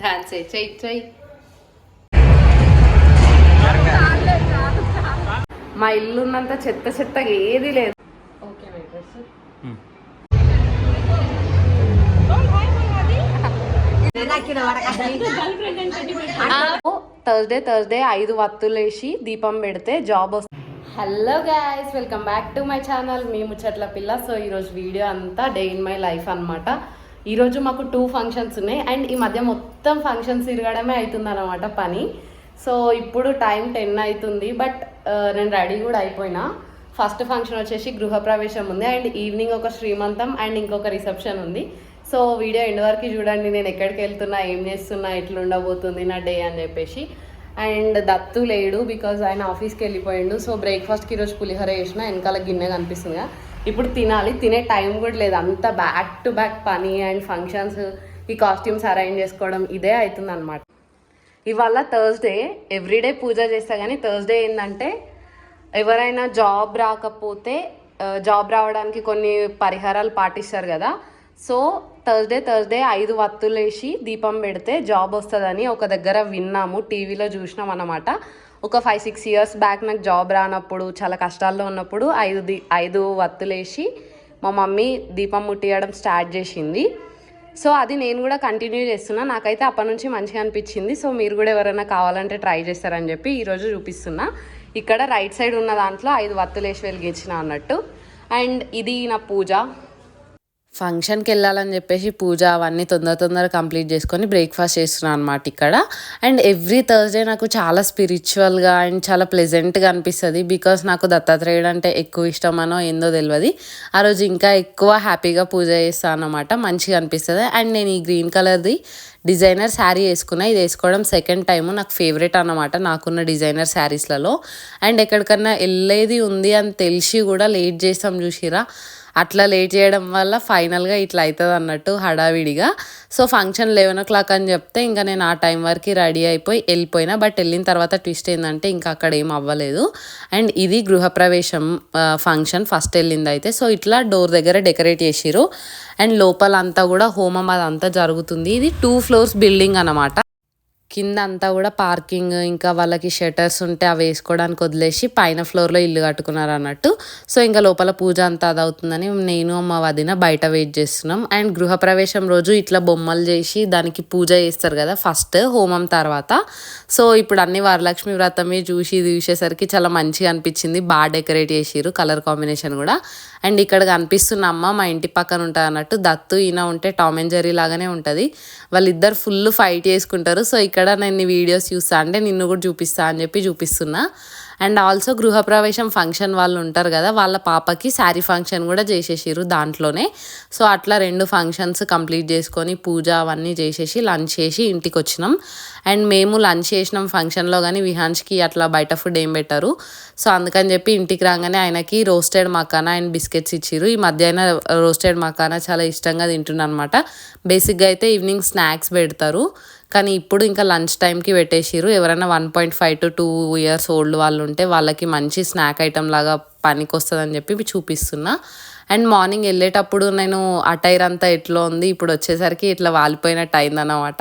Dance చెయ్యి చెయ్యి మా ఇల్లు ఉన్నంత చెత్త చెత్తగా ఏది లేదు. ఓకే థర్స్డే థర్స్డే ఐదు వత్తులు వేసి దీపం పెడితే జాబ్ వస్తుంది hello guys welcome back to my channel మీ ముచ్చట్ల పిల్ల. సో ఈరోజు వీడియో అంతా డే ఇన్ మై లైఫ్ అనమాట ఈరోజు మాకు టూ ఫంక్షన్స్ ఉన్నాయి. అండ్ ఈ మధ్య మొత్తం ఫంక్షన్స్ తిరగడమే అవుతుంది అనమాట పని. సో ఇప్పుడు టైం టెన్ అవుతుంది. బట్ నేను రెడీ కూడా అయిపోయినా. ఫస్ట్ ఫంక్షన్ వచ్చేసి గృహప్రవేశం ఉంది. అండ్ ఈవినింగ్ ఒక శ్రీమంతం అండ్ ఇంకొక రిసెప్షన్ ఉంది. సో వీడియో ఎండ్ వరకు చూడండి. నేను ఎక్కడికి వెళ్తున్నా ఏం చేస్తున్నా ఎట్లా ఉండబోతుంది నా డే అని చెప్పేసి. అండ్ దత్తు లేడు బికాజ్ ఆయన ఆఫీస్కి వెళ్ళిపోయాడు. సో బ్రేక్ఫాస్ట్కి ఈరోజు పులిహోర చేసిన వెనకాల గిన్నె కనిపిస్తుంది కదా. ఇప్పుడు తినాలి. తినే టైం కూడా లేదు. అంత బ్యాక్ టు బ్యాక్ పని అండ్ ఫంక్షన్స్ ఈ కాస్ట్యూమ్స్ అరేంజ్ చేసుకోవడం ఇదే అవుతుంది అనమాట ఇవాళ థర్స్డే ఎవ్రీడే పూజ చేస్తా కానీ థర్స్డే ఏంటంటే ఎవరైనా జాబ్ రాకపోతే జాబ్ రావడానికి కొన్ని పరిహారాలు పాటిస్తారు కదా. సో థర్స్డే థర్స్డే ఐదు వత్తులు వేసి దీపం పెడితే జాబ్ వస్తుందని ఒక దగ్గర విన్నాము. టీవీలో చూసినాం అన్నమాట ఒక ఫైవ్ సిక్స్ ఇయర్స్ బ్యాక్ నాకు జాబ్ రానప్పుడు చాలా కష్టాల్లో ఉన్నప్పుడు ఐదు ది ఐదు వత్తులేసి మా మమ్మీ దీపం ముట్టియడం స్టార్ట్ చేసింది. సో అది నేను కూడా కంటిన్యూ చేస్తున్నా. నాకైతే అప్పటి నుంచి మంచిగా అనిపించింది. సో మీరు కూడా ఎవరైనా కావాలంటే ట్రై చేస్తారని చెప్పి ఈరోజు చూపిస్తున్నా. ఇక్కడ రైట్ సైడ్ ఉన్న దాంట్లో ఐదు వత్తులు వేసి వెలిగించిన అన్నట్టు. అండ్ ఇది నా పూజ. ఫంక్షన్కి వెళ్ళాలని చెప్పేసి పూజ అవన్నీ తొందర తొందర కంప్లీట్ చేసుకొని బ్రేక్ఫాస్ట్ చేస్తున్నాను అనమాట ఇక్కడ. అండ్ ఎవ్రీ థర్స్డే నాకు చాలా స్పిరిచువల్గా అండ్ చాలా ప్లెజెంట్గా అనిపిస్తుంది బికాస్ నాకు దత్తాత్రేయుడు అంటే ఎక్కువ ఇష్టమనో ఏందో తెలియదు ఆ రోజు ఇంకా ఎక్కువ హ్యాపీగా పూజ చేస్తాను అనమాట మంచిగా అనిపిస్తుంది. అండ్ నేను ఈ గ్రీన్ కలర్ది డిజైనర్ శారీ వేసుకున్నా ఇది వేసుకోవడం సెకండ్ టైము నాకు ఫేవరెట్ అన్నమాట నాకున్న డిజైనర్ శారీస్లలో. అండ్ ఎక్కడికన్నా వెళ్ళేది ఉంది అని తెలిసి కూడా లేట్ చేస్తాం చూసిరా అట్లా లేట్ చేయడం వల్ల ఫైనల్గా ఇట్లా అవుతుంది అన్నట్టు హడావిడిగా. So function eleven o'clock అని చెప్తే ఇంకా నేను ఆ టైం వరకు రెడీ అయిపోయి వెళ్ళిపోయినా. బట్ వెళ్ళిన తర్వాత ట్విస్ట్ ఏంటంటే ఇంకా అక్కడ ఏం అవ్వలేదు. అండ్ ఇది గృహప్రవేశం ఫంక్షన్ ఫస్ట్ వెళ్ళింది అయితే. సో ఇట్లా డోర్ దగ్గర డెకరేట్ చేసిరు అండ్ లోపల అంతా కూడా హోమం అదంతా జరుగుతుంది. ఇది టూ ఫ్లోర్స్ బిల్డింగ్ అన్నమాట. కింద అంతా కూడా పార్కింగ్ ఇంకా వాళ్ళకి షటర్స్ ఉంటే అవి వేసుకోవడానికి వదిలేసి పైన ఫ్లోర్లో ఇల్లు కట్టుకున్నారు అన్నట్టు. సో ఇంకా లోపల పూజ అంతా అది అవుతుందని నేను మా వదిన బయట వెయిట్ చేస్తున్నాం. అండ్ గృహప్రవేశం రోజు ఇట్లా బొమ్మలు చేసి దానికి పూజ చేస్తారు కదా ఫస్ట్ హోమం తర్వాత. సో ఇప్పుడు అన్ని వరలక్ష్మి వ్రతమే చూసి చూసేసరికి చాలా మంచిగా అనిపించింది. బాగా డెకరేట్ చేసిరు కలర్ కాంబినేషన్ కూడా. అండ్ ఇక్కడ కనిపిస్తున్న అమ్మ మా ఇంటి పక్కన ఉంటుంది అన్నట్టు దత్తు ఈయన ఉంటే టామ్ అండ్ జెర్రీ లాగానే ఉంటుంది. వాళ్ళిద్దరు ఫుల్ ఫైట్ చేసుకుంటారు. సో ఇక్కడ నేను వీడియోస్ చూస్తా అంటే నిన్ను కూడా చూపిస్తా అని చెప్పి చూపిస్తున్నా. అండ్ ఆల్సో గృహప్రవేశం ఫంక్షన్ వాళ్ళు ఉంటారు కదా వాళ్ళ పాపకి శారీ ఫంక్షన్ కూడా చేసేసారు దాంట్లోనే. సో అట్లా రెండు ఫంక్షన్స్ కంప్లీట్ చేసుకొని పూజ అవన్నీ చేసేసి లంచ్ చేసి ఇంటికి వచ్చినాం. అండ్ మేము లంచ్ చేసినాం ఫంక్షన్లో కానీ విహాన్స్కి అట్లా బయట ఫుడ్ ఏం పెట్టారు. సో అందుకని చెప్పి ఇంటికి రాగానే ఆయనకి రోస్టెడ్ మకానా అండ్ బిస్కెట్స్ ఇచ్చారు ఈ మధ్య అయినా రోస్టెడ్ మకానా చాలా ఇష్టంగా తింటున్నాను అనమాట బేసిక్గా అయితే ఈవినింగ్ స్నాక్స్ పెడతారు. కానీ ఇప్పుడు ఇంకా లంచ్ టైంకి పెట్టేసిర్రు. ఎవరైనా one point five to two years old వాళ్ళు ఉంటే వాళ్ళకి మంచి స్నాక్ ఐటమ్ లాగా పనికి వస్తుందని చెప్పి చూపిస్తున్నా. అండ్ మార్నింగ్ వెళ్ళేటప్పుడు నేను అటైర్ అంతా ఎట్లా ఉంది ఇప్పుడు వచ్చేసరికి ఇట్లా వాలిపోయినట్టు అయిందన్నమాట.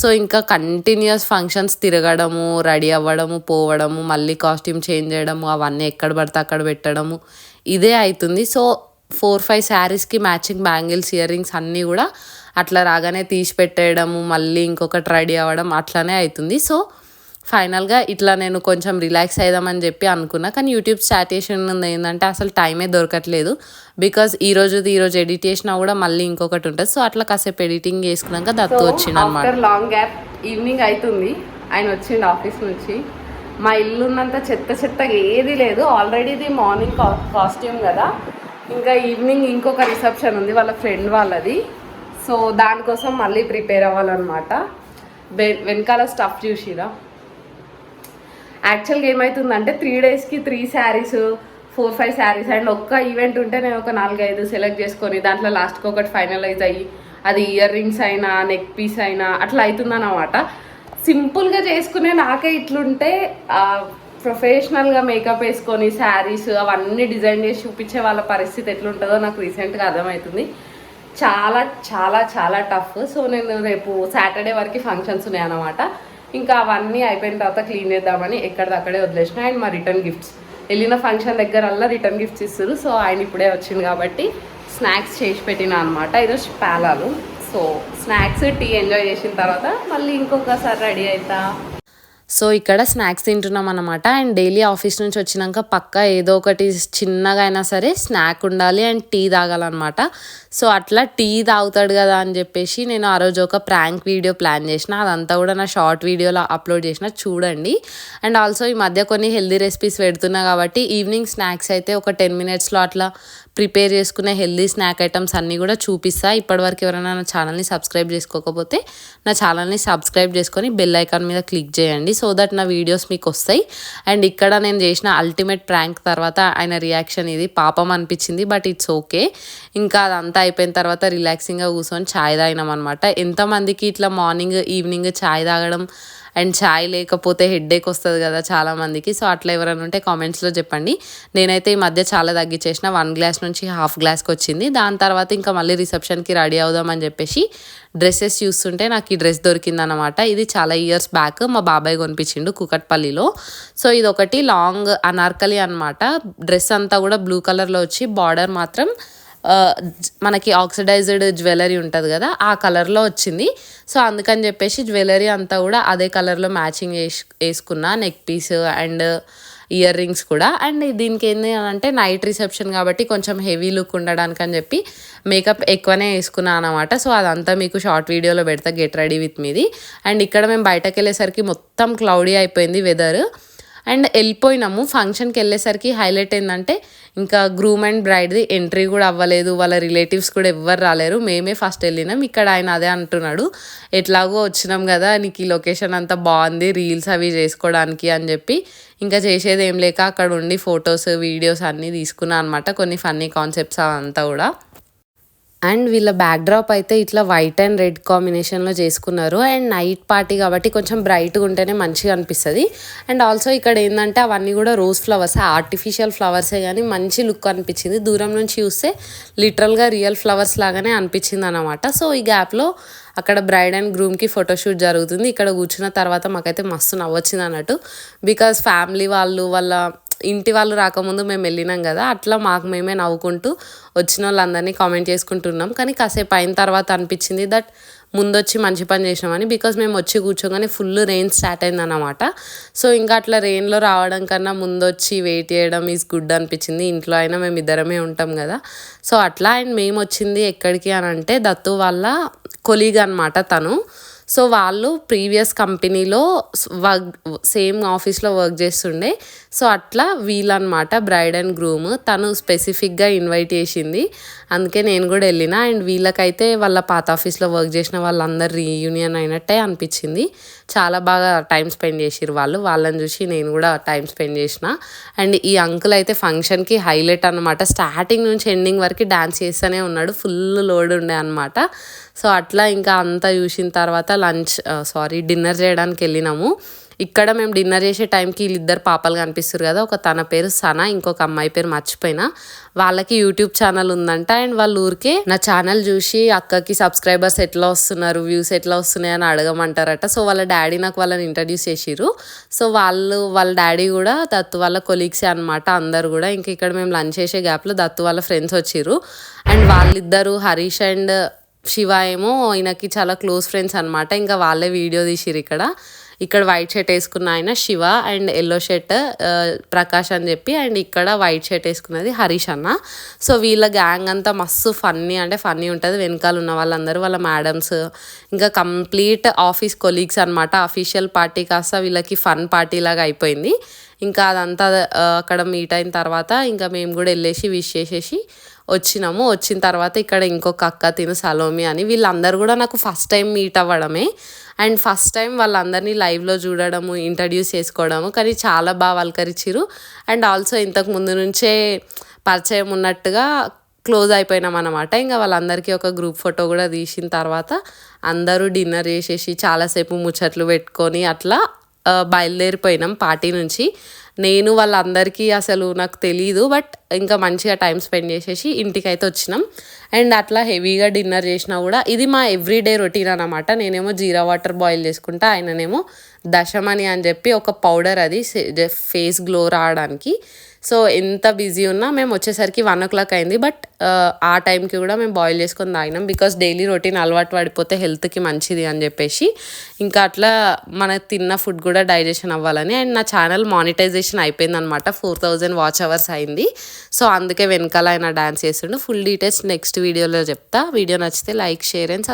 సో ఇంకా కంటిన్యూస్ ఫంక్షన్స్ తిరగడము రెడీ అవ్వడము పోవడము మళ్ళీ కాస్ట్యూమ్ చేంజ్ చేయడము అవన్నీ ఎక్కడ పడితే అక్కడ పెట్టడము ఇదే అవుతుంది సో ఫోర్ ఫైవ్ శారీస్కి మ్యాచింగ్ బ్యాంగిల్స్ ఇయర్ రింగ్స్ అన్నీ కూడా అట్లా రాగానే తీసి పెట్టేయడము మళ్ళీ ఇంకొకటి రెడీ అవ్వడం అట్లానే అవుతుంది సో ఫైనల్గా ఇట్లా నేను కొంచెం రిలాక్స్ అయిదామని చెప్పి అనుకున్నా. కానీ యూట్యూబ్ స్టార్ట్ చేసిన ఏంటంటే అసలు టైమే దొరకట్లేదు. బికాజ్ ఈ రోజు ఈ రోజు ఎడిట్ చేసినా కూడా మళ్ళీ ఇంకొకటి ఉంటుంది. సో అట్లా కాసేపు ఎడిటింగ్ చేసుకున్నాక దత్తు వచ్చింది అనమాట లాంగ్ గ్యాప్ ఈవినింగ్ అవుతుంది ఆయన వచ్చిండు ఆఫీస్ నుంచి. మా ఇల్లు ఉన్నంత చెత్త చెత్తగా ఏది లేదు. ఆల్రెడీ ఇది మార్నింగ్ కాస్ట్యూమ్ కదా. ఇంకా ఈవినింగ్ ఇంకొక రిసెప్షన్ ఉంది వాళ్ళ ఫ్రెండ్ వాళ్ళది. సో దానికోసం మళ్ళీ ప్రిపేర్ అవ్వాలన్నమాట. వెనకాల స్టఫ్ చూసిరా? యాక్చువల్గా ఏమవుతుందంటే త్రీ డేస్కి three sarees four five sarees and ఒక్క ఈవెంట్ ఉంటే నేను ఒక నాలుగైదు సెలెక్ట్ చేసుకొని దాంట్లో లాస్ట్కి ఒకటి ఫైనలైజ్ అయ్యి అది ఇయర్ రింగ్స్ అయినా నెక్ పీస్ అయినా అట్లా అవుతుందన్నమాట సింపుల్గా చేసుకునే నాకే ఇట్లుంటే ప్రొఫెషనల్గా మేకప్ వేసుకొని శారీస్ అవన్నీ డిజైన్ చేసి చూపించే వాళ్ళ పరిస్థితి ఎట్లుంటుందో నాకు రీసెంట్గా అర్థమవుతుంది. చాలా చాలా చాలా టఫ్ సో నేను రేపు సాటర్డే వరకు ఫంక్షన్స్ ఉన్నాయన్నమాట. ఇంకా అవన్నీ అయిపోయిన తర్వాత క్లీన్ చేద్దామని ఎక్కడిదక్కడే వదిలేసిన. అండ్ మా రిటర్న్ గిఫ్ట్స్ వెళ్ళిన ఫంక్షన్ దగ్గరల్లా రిటర్న్ గిఫ్ట్స్ ఇస్తారు. సో ఆయన ఇప్పుడే వచ్చింది కాబట్టి స్నాక్స్ చేసి పెట్టిన అనమాట ఈరోజు పేలాలు. సో స్నాక్స్ టీ ఎంజాయ్ చేసిన తర్వాత మళ్ళీ ఇంకొకసారి రెడీ అవుతా సో ఇక్కడ స్నాక్స్ తింటున్నాం అనమాట అండ్ డైలీ ఆఫీస్ నుంచి వచ్చినాక పక్క ఏదో ఒకటి చిన్నగా అయినా సరే స్నాక్ ఉండాలి అండ్ టీ తాగాలన్నమాట. సో అట్లా టీ తాగుతాడు కదా అని చెప్పేసి నేను ఆ రోజు ఒక ప్రాంక్ వీడియో ప్లాన్ చేసిన. అదంతా కూడా నా షార్ట్ వీడియోలో అప్లోడ్ చేసిన. చూడండి. అండ్ ఆల్సో ఈ మధ్య కొన్ని హెల్దీ రెసిపీస్ పెడుతున్నా కాబట్టి ఈవినింగ్ స్నాక్స్ అయితే ఒక టెన్ మినిట్స్లో అట్లా ప్రిపేర్ చేసుకునే హెల్దీ స్నాక్ ఐటమ్స్ అన్నీ కూడా చూపిస్తా. ఇప్పటివరకు ఎవరైనా నా ఛానల్ని సబ్స్క్రైబ్ చేసుకోకపోతే నా ఛానల్ని సబ్స్క్రైబ్ చేసుకొని బెల్ ఐకాన్ మీద క్లిక్ చేయండి సో దట్ నా వీడియోస్ మీకు వస్తాయి. అండ్ ఇక్కడ నేను చేసిన అల్టిమేట్ ప్రాంక్ తర్వాత ఆయన రియాక్షన్ ఇది పాపం అనిపించింది బట్ ఇట్స్ ఓకే. ఇంకా అదంతా అయిపోయిన తర్వాత రిలాక్సింగ్గా కూర్చొని ఛాయ్ తాగినాం అనమాట ఎంతమందికి ఇట్లా మార్నింగ్ ఈవినింగ్ ఛాయ్ తాగడం అండ్ ఛాయ్ లేకపోతే హెడ్ఏక్ వస్తుంది కదా చాలా మందికి. సో అట్లా ఎవరైనా ఉంటే కామెంట్స్లో చెప్పండి. నేనైతే ఈ మధ్య చాలా తగ్గించేసిన. వన్ గ్లాస్ నుంచి హాఫ్ గ్లాస్కి వచ్చింది. దాని తర్వాత ఇంకా మళ్ళీ రిసెప్షన్కి రెడీ అవుదామని చెప్పేసి డ్రెస్సెస్ చూస్తుంటే నాకు ఈ డ్రెస్ దొరికిందనమాట ఇది చాలా ఇయర్స్ బ్యాక్ మా బాబాయ్ కొనిపించిండు కుకట్పల్లిలో. సో ఇది ఒకటి లాంగ్ అనార్కలి అనమాట డ్రెస్ అంతా కూడా బ్లూ కలర్లో వచ్చి బార్డర్ మాత్రం మనకి ఆక్సిడైజ్డ్ జ్యువెలరీ ఉంటుంది కదా ఆ కలర్లో వచ్చింది. సో అందుకని చెప్పేసి జ్యువెలరీ అంతా కూడా అదే కలర్లో మ్యాచింగ్ వేసి వేసుకున్నా neck piece and earrings కూడా. అండ్ దీనికి ఏంది అని అంటే నైట్ రిసెప్షన్ కాబట్టి కొంచెం హెవీ లుక్ ఉండడానికి అని చెప్పి మేకప్ ఎక్కువనే వేసుకున్నాను అనమాట సో అదంతా మీకు షార్ట్ వీడియోలో పెడతా గెట్ రెడీ విత్ మీది. అండ్ ఇక్కడ మేము బయటకు వెళ్ళేసరికి మొత్తం క్లౌడీ అయిపోయింది వెదర్. అండ్ వెళ్ళిపోయినాము. ఫంక్షన్కి వెళ్ళేసరికి హైలైట్ ఏంటంటే ఇంకా గ్రూమ్ అండ్ బ్రైడ్ది ఎంట్రీ కూడా అవ్వలేదు. వాళ్ళ రిలేటివ్స్ కూడా ఎవ్వరు రాలేరు. మేమే ఫస్ట్ వెళ్ళినాం. ఇక్కడ ఆయన అదే అంటున్నాడు. ఎట్లాగో వచ్చినాం కదా నీకు ఈ లొకేషన్ అంతా బాగుంది రీల్స్ అవి చేసుకోవడానికి అని చెప్పి. ఇంకా చేసేది ఏం లేక అక్కడ ఉండి ఫొటోస్ వీడియోస్ అన్నీ తీసుకున్నా అనమాట కొన్ని ఫన్నీ కాన్సెప్ట్స్ అంతా కూడా. అండ్ వీళ్ళ బ్యాక్డ్రాప్ అయితే ఇట్లా వైట్ అండ్ రెడ్ కాంబినేషన్లో చేసుకున్నారు. అండ్ నైట్ పార్టీ కాబట్టి కొంచెం బ్రైట్గా ఉంటేనే మంచిగా అనిపిస్తుంది. అండ్ ఆల్సో ఇక్కడ ఏంటంటే అవన్నీ కూడా రోజ్ ఫ్లవర్స్ ఆర్టిఫిషియల్ ఫ్లవర్సే కానీ మంచి లుక్ అనిపించింది. దూరం నుంచి చూస్తే లిటరల్గా రియల్ ఫ్లవర్స్ లాగానే అనిపించింది అనమాట సో ఈ గ్యాప్లో అక్కడ బ్రైడ్ అండ్ గ్రూమ్కి ఫోటోషూట్ జరుగుతుంది. ఇక్కడ కూర్చున్న తర్వాత మాకైతే మస్తు నవ్వొచ్చింది అన్నట్టు బికాస్ ఫ్యామిలీ వాళ్ళు వాళ్ళ ఇంటి వాళ్ళు రాకముందు మేము వెళ్ళినాం కదా అట్లా మాకు మేమే నవ్వుకుంటూ వచ్చిన వాళ్ళందరినీ కామెంట్ చేసుకుంటున్నాం. కానీ కాసేపు అయిన తర్వాత అనిపించింది దట్ ముందొచ్చి మంచి పని చేసినామని బికాస్ మేము వచ్చి కూర్చోగానే ఫుల్ రెయిన్ స్టార్ట్ అయిందన్నమాట. సో ఇంకా అట్లా రెయిన్లో రావడం కన్నా ముందొచ్చి వెయిట్ చేయడం ఈజ్ గుడ్ అనిపించింది. ఇంట్లో అయినా మేము ఇద్దరమే ఉంటాం కదా. సో అట్లా అండ్ మేము వచ్చింది ఎక్కడికి అని అంటే దత్తు వాళ్ళ కొలీగ్ అనమాట తను. సో వాళ్ళు ప్రీవియస్ కంపెనీలో వర్క్ సేమ్ ఆఫీస్లో వర్క్ చేస్తుండే. సో అట్లా వీళ్ళనమాట బ్రైడ్ అండ్ గ్రూమ్ తను స్పెసిఫిక్గా ఇన్వైట్ చేసింది. అందుకే నేను కూడా వెళ్ళిన. అండ్ వీళ్ళకైతే వాళ్ళ పాత ఆఫీస్లో వర్క్ చేసిన వాళ్ళందరు రీయూనియన్ అయినట్టే అనిపించింది. చాలా బాగా టైం స్పెండ్ చేసిరు వాళ్ళు. వాళ్ళని చూసి నేను కూడా టైం స్పెండ్ చేసిన. అండ్ ఈ అంకుల్ అయితే ఫంక్షన్కి హైలైట్ అనమాట స్టార్టింగ్ నుంచి ఎండింగ్ వరకు డ్యాన్స్ చేస్తూనే ఉన్నాడు. ఫుల్ లోడ్ ఉండే అనమాట సో అట్లా ఇంకా అంతా చూసిన తర్వాత లంచ్ సారీ డిన్నర్ చేయడానికి వెళ్ళినాము. ఇక్కడ మేము డిన్నర్ చేసే టైంకి వీళ్ళిద్దరు పాపలు కనిపిస్తారు కదా ఒక తన పేరు సనా ఇంకొక అమ్మాయి పేరు మర్చిపోయినా. వాళ్ళకి యూట్యూబ్ ఛానల్ ఉందంట అండ్ వాళ్ళ ఊరికే నా ఛానల్ చూసి అక్కకి సబ్స్క్రైబర్స్ ఎట్లా వస్తున్నారు వ్యూస్ ఎట్లా వస్తున్నాయి అని అడగమంటారట. సో వాళ్ళ డాడీ నాకు వాళ్ళని ఇంట్రడ్యూస్ చేసిరు సో వాళ్ళు వాళ్ళ డాడీ కూడా దత్తు వాళ్ళ కొలీగ్సే అనమాట అందరు కూడా. ఇంక ఇక్కడ మేము లంచ్ చేసే గ్యాప్లో దత్తు వాళ్ళ ఫ్రెండ్స్ వచ్చిర్రు. అండ్ వాళ్ళిద్దరు హరీష్ అండ్ శివ ఏమో ఈయనకి చాలా క్లోజ్ ఫ్రెండ్స్ అనమాట ఇంకా వాళ్ళే వీడియో తీసిరు ఇక్కడ. ఇక్కడ వైట్ షర్ట్ వేసుకున్న ఆయన Shiva and yellow shirt Prakash అని చెప్పి అండ్ ఇక్కడ వైట్ షర్ట్ వేసుకున్నది హరీష్ అన్న. సో వీళ్ళ గ్యాంగ్ అంతా మస్తు ఫన్నీ అంటే ఫన్నీ ఉంటుంది. వెనకాల ఉన్న వాళ్ళందరూ వాళ్ళ మేడమ్స్ ఇంకా కంప్లీట్ ఆఫీస్ కొలీగ్స్ అనమాట అఫీషియల్ పార్టీ కాస్త వీళ్ళకి ఫన్ పార్టీ లాగా అయిపోయింది. ఇంకా అదంతా అక్కడ మీట్ అయిన తర్వాత ఇంకా మేము కూడా వెళ్ళేసి విష్ చేసేసి వచ్చినాము. వచ్చిన తర్వాత ఇక్కడ ఇంకొక అక్క తిను సలోమి అని వీళ్ళందరూ కూడా నాకు ఫస్ట్ టైం మీట్ అవ్వడమే. అండ్ ఫస్ట్ టైం వాళ్ళందరినీ లైవ్లో చూడడము ఇంట్రడ్యూస్ చేసుకోవడము కానీ చాలా బాగా వల్కరించిరు అండ్ ఆల్సో ఇంతకు ముందు నుంచే పరిచయం ఉన్నట్టుగా క్లోజ్ అయిపోయినాం అనమాట ఇంకా వాళ్ళందరికీ ఒక గ్రూప్ ఫోటో కూడా తీసిన తర్వాత అందరూ డిన్నర్ చేసేసి చాలాసేపు ముచ్చట్లు పెట్టుకొని అట్లా బయలుదేరిపోయినాం పార్టీ నుంచి. నేను వాళ్ళందరికీ అసలు నాకు తెలీదు బట్ ఇంకా మంచిగా టైం స్పెండ్ చేసేసి ఇంటికి అయితే వచ్చినాం. అండ్ అట్లా హెవీగా డిన్నర్ చేసినా కూడా ఇది మా ఎవ్రీడే రొటీన్ అనమాట నేనేమో జీరా వాటర్ బాయిల్ చేసుకుంటా ఆయననేమో దశమని అని చెప్పి ఒక పౌడర్ అది ఫేస్ గ్లో రావడానికి. సో ఎంత బిజీ ఉన్నా మేము వచ్చేసరికి వన్ ఓ క్లాక్ అయింది బట్ uh, ఆ టైంకి కూడా మేము బాయిల్ చేసుకొని తాగినాం. బికాస్ డైలీ రొటీన్ అలవాటు పడిపోతే హెల్త్కి మంచిది అని చెప్పేసి. ఇంకా అట్లా మన తిన్న ఫుడ్ కూడా డైజెషన్ అవ్వాలని. అండ్ నా ఛానల్ మానిటైజేషన్ అయిపోయింది అనమాట ఫోర్ థౌజండ్ వాచ్ అవర్స్ అయింది. సో అందుకే వెనకాల ఆయన డ్యాన్స్ చేస్తుండే. ఫుల్ డీటెయిల్స్ నెక్స్ట్ వీడియోలో చెప్తా. వీడియో నచ్చితే లైక్ షేర్ అండ్